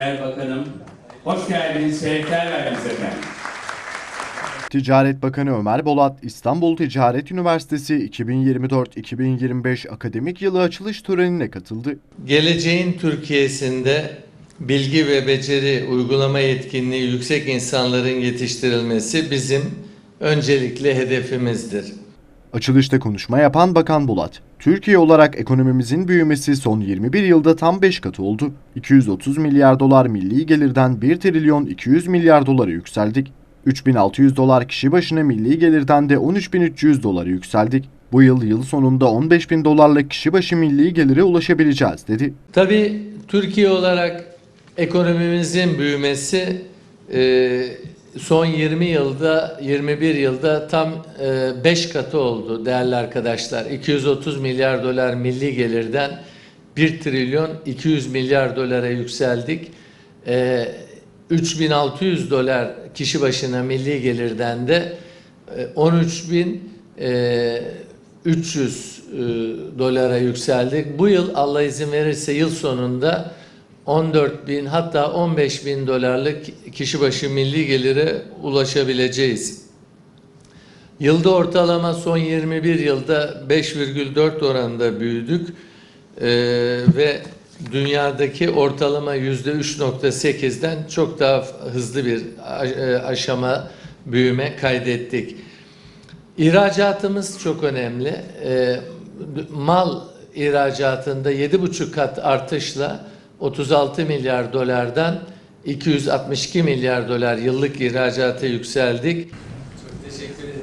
Bakanım, hoş geldiniz, şerefler verdiniz efendim. Ticaret Bakanı Ömer Bolat, İstanbul Ticaret Üniversitesi 2024-2025 akademik yılı açılış törenine katıldı. Geleceğin Türkiye'sinde bilgi ve beceri uygulama yetkinliği yüksek insanların yetiştirilmesi bizim öncelikli hedefimizdir. Açılışta konuşma yapan Bakan Bolat, Türkiye olarak ekonomimizin büyümesi son 21 yılda tam 5 katı oldu. 230 milyar dolar milli gelirden 1 trilyon 200 milyar dolara yükseldik. 3600 dolar kişi başına milli gelirden de 13300 dolara yükseldik. Bu yıl yıl sonunda 15000 dolarlık kişi başı milli gelire ulaşabileceğiz dedi. Tabii Türkiye olarak ekonomimizin büyümesi son 20 yılda 21 yılda tam 5 katı oldu değerli arkadaşlar. 230 milyar dolar milli gelirden 1 trilyon 200 milyar dolara yükseldik. E, 3600 dolar kişi başına milli gelirden de e, 13000 e, 300 e, dolara yükseldik. Bu yıl Allah izin verirse yıl sonunda 14 bin hatta 15 bin dolarlık kişi başı milli gelire ulaşabileceğiz. Yılda ortalama son 21 yılda 5,4 oranında büyüdük Ee, ve dünyadaki ortalama %3.8'den çok daha hızlı bir e, aşama büyüme kaydettik. İhracatımız çok önemli. Ee, mal ihracatında 7,5 kat artışla 36 milyar dolardan 262 milyar dolar yıllık ihracata yükseldik. Çok teşekkür ederim.